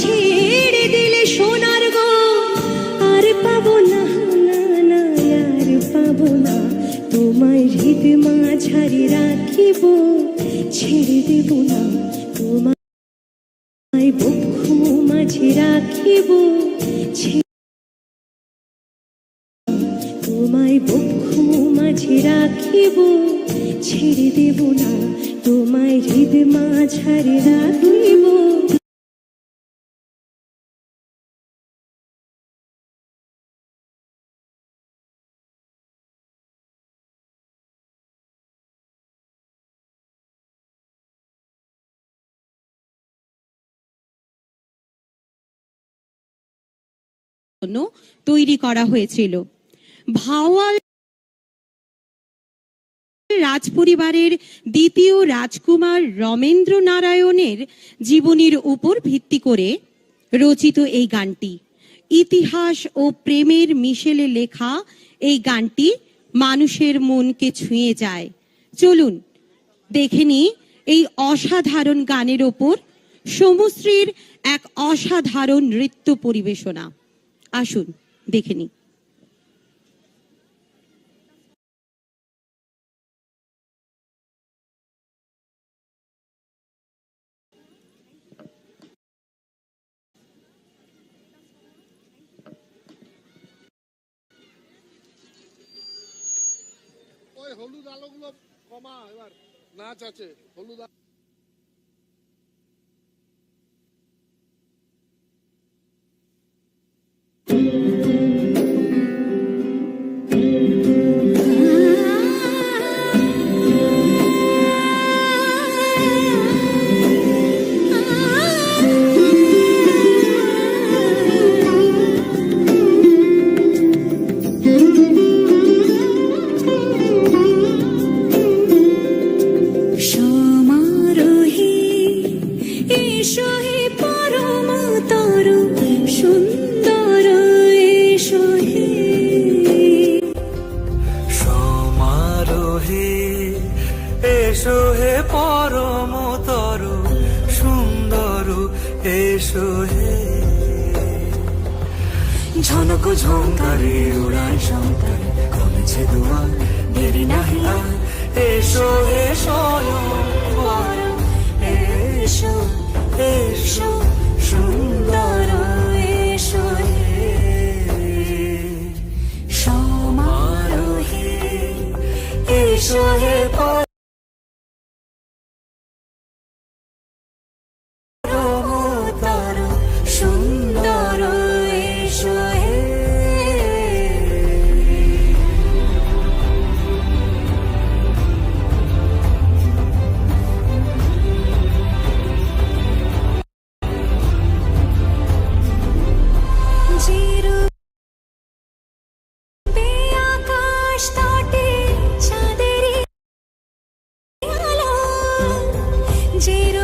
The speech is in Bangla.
ছেড়ে দিলে সোনার গো আর পাবো না না, আর পাবো না। তোমায় হৃদ মাঝারি রাখিব, ছেড়ে দেব না। তোমায় বক্ষু মাঝে রাখিব, তোমায় বক্ষু মাঝে রাখিব, ছেড়ে দেব না। তোমায় হৃদ মাঝারে রাখিব। জন্য তৈরি করা হয়েছিল। ভাওয়াল রাজপরিবারের দ্বিতীয় রাজকুমার রমেন্দ্র নারায়ণের জীবনীর উপর ভিত্তি করে রচিত এই গানটি। ইতিহাস ও প্রেমের মিশেলে লেখা এই গানটি মানুষের মনকে ছুঁয়ে যায়। চলুন, দেখে নিই এই অসাধারণ গানের ওপর সমুশ্রীর এক অসাধারণ নৃত্য পরিবেশনা। আসুন দেখে ওই হলুদ আলোগুলো কমা এবার নাচ আছে হলুদ এসো হে পরম তর সুন্দর এসো হে ঝনক ঝঙ্কারে উড়ায় শঙ্কারে কমেছে দুয়ার, দেরি নাহি আর এসো হে স্বয়ং। এসো এসো, সুন্দর